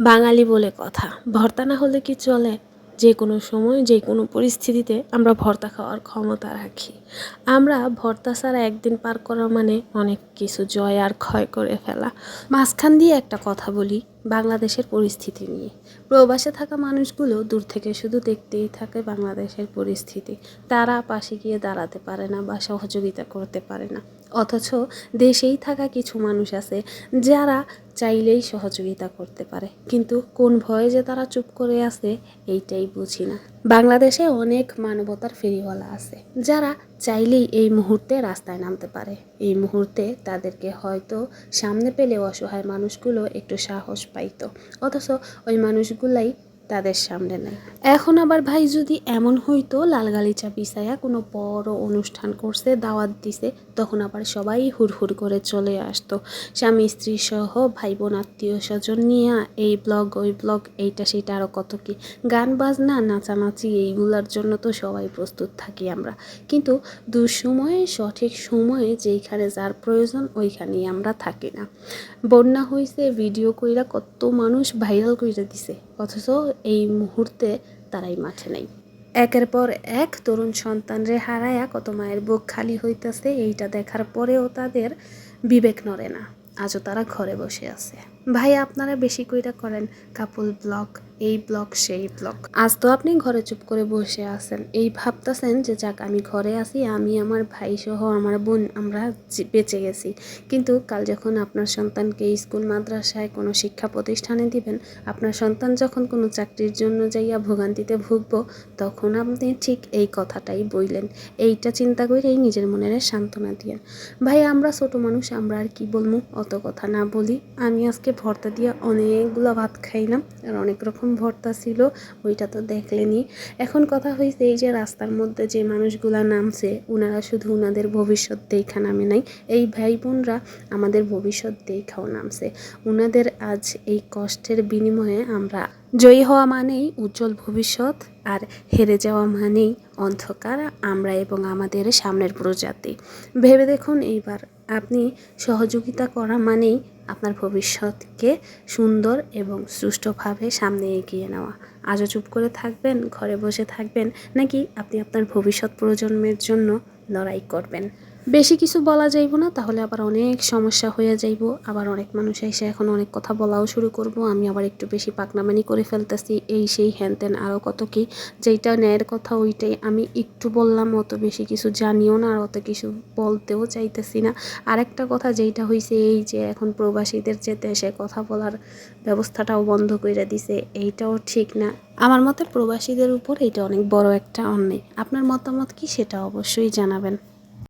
বাঙালি বলে কথা। ভর্তা না হলে কি চলে? যে কোনো সময়, যে কোনো পরিস্থিতিতে আমরা ভর্তা খাওয়ার ক্ষমতা রাখি। আমরা ভর্তা ছাড়া একদিন পার করা মানে অনেক কিছু, জয় আর ক্ষয় করে ফেলা। মাঝখান দিয়ে একটা কথা বলি। বাংলাদেশের পরিস্থিতি নিয়ে। প্রবাসে থাকা মানুষগুলো দূর থেকে শুধু দেখতেই থাকে বাংলাদেশের পরিস্থিতি। তারা পাশে গিয়ে দাঁড়াতে পারে না বা সহযোগিতা করতে পারে না। অথচ দেশেই থাকা কিছু মানুষ আছে যারা চাইলেই সহযোগিতা করতে পারে। কিন্তু কোন ভয়ে যে তারা চুপ করে আছে, এইটাই বুঝি না। বাংলাদেশে অনেক মানবতার ফেরিওয়ালা আছে, যারা চাইলেই এই মুহূর্তে রাস্তায় নামতে পারে। এই মুহূর্তে তাদেরকে হয়তো সামনে পেলে অসহায় মানুষগুলো একটু সাহস পাইত। অথচ ওই মানুষগুলাই তাদের সামনে নেই এখন আবার ভাই যদি এমন হইতো লাল গালিচা বিছায়া কোনো বড় অনুষ্ঠান করছে, দাওয়াত দিছে, তখন আবার সবাই হুড়হুড় করে চলে আসতো। স্বামী, স্ত্রী সহ ভাই বোন আত্মীয় স্বজন নিয়ে এই ব্লগ, ওই ব্লগ, এইটা সেটা আরও কত কি। গান, বাজনা, নাচানাচি, এইগুলোর জন্য তো সবাই প্রস্তুত থাকি আমরা। কিন্তু দুঃসময়ে, সঠিক সময়ে যেইখানে যার প্রয়োজন, ওইখানেই আমরা থাকি না। বন্যা হয়েছে ভিডিও কইরা কত মানুষ ভাইরাল কইরা দিছে। অথচ এই মুহূর্তে তারাই মাঠে নেই। একের পর এক তরুণ সন্তানরে হারায়া কত মায়ের বুক খালি হইতেছে, এইটা দেখার পরেও তাদের বিবেক নড়ে না। আজও তারা ঘরে বসে আছে। ভাই, আপনারা বেশি কইরা করেন কাপল ব্লগ এই ব্লগ সেই ব্লগ আজ তো আপনি ঘরে চুপ করে বসে আছেন। এই ভাবতেছেন যে, যাক, আমি ঘরে আছি, আমি, আমার ভাই সহ আমার বোন, আমরা বেঁচে গেছি। কিন্তু কাল যখন আপনার সন্তানকে স্কুল, মাদ্রাসায় কোনো শিক্ষা প্রতিষ্ঠানে দিবেন, আপনার সন্তান যখন কোনো চাকরির জন্য যাইয়া ভোগান্তিতে ভুগব, তখন আপনি ঠিক এই কথাটাই বইলেন। এইটা চিন্তা করেই নিজের মনের সান্ত্বনা দিয়েন। ভাই, আমরা ছোট মানুষ, আমরা আর কি বলব অত কথা না বলি। আমি আজকে ভর্তা দিয়ে অনেকগুলো ভাত খাইলাম, আর অনেক রকম ভর্তা ছিল, ওইটা তো দেখলেনি এখন কথা হয়েছে এই যে রাস্তার মধ্যে যে মানুষগুলা নামছে ওনারা শুধু ওনাদের ভবিষ্যৎ দেখা নামে নাই, এই ভাই বোনরা আমাদের ভবিষ্যৎ দেখাও নামছে। ওনাদের আজ এই কষ্টের বিনিময়ে আমরা জয়ী হওয়া মানেই উজ্জ্বল ভবিষ্যৎ, আর হেরে যাওয়া মানেই অন্ধকার, আমরা এবং আমাদের সামনের প্রজাতি। ভেবে দেখুন এইবার আপনি সহযোগিতা করা মানেই আপনার ভবিষ্যৎকে সুন্দর এবং সুষ্ঠুভাবে সামনে এগিয়ে নেওয়া। আজও চুপ করে থাকবেন, ঘরে বসে থাকবেন, নাকি আপনি আপনার ভবিষ্যৎ প্রজন্মের জন্য লড়াই করবেন? বেশি কিছু বলা যাইব না, তাহলে আবার অনেক সমস্যা হয়ে যাইব। আবার অনেক মানুষ এসে এখন অনেক কথা বলাও শুরু করব। আমি আবার একটু বেশি পাকনামানি করে ফেলতেছি। এই সেই হ্যান ত্যান আরও কত কি, যেইটা ন্যায়ের কথা ওইটাই। আমি একটু বললাম, অত বেশি কিছু জানিও না আর অত কিছু বলতেও চাইতেছি না। আরেকটা কথা যেইটা হয়েছে এই যে এখন প্রবাসীদের যে দেশে কথা বলার ব্যবস্থাটাও বন্ধ করে দিছে, এইটাও ঠিক না। আমার মতে প্রবাসীদের উপর এটা অনেক বড় একটা অন্যায়। আপনার মতামত কি সেটা অবশ্যই জানাবেন।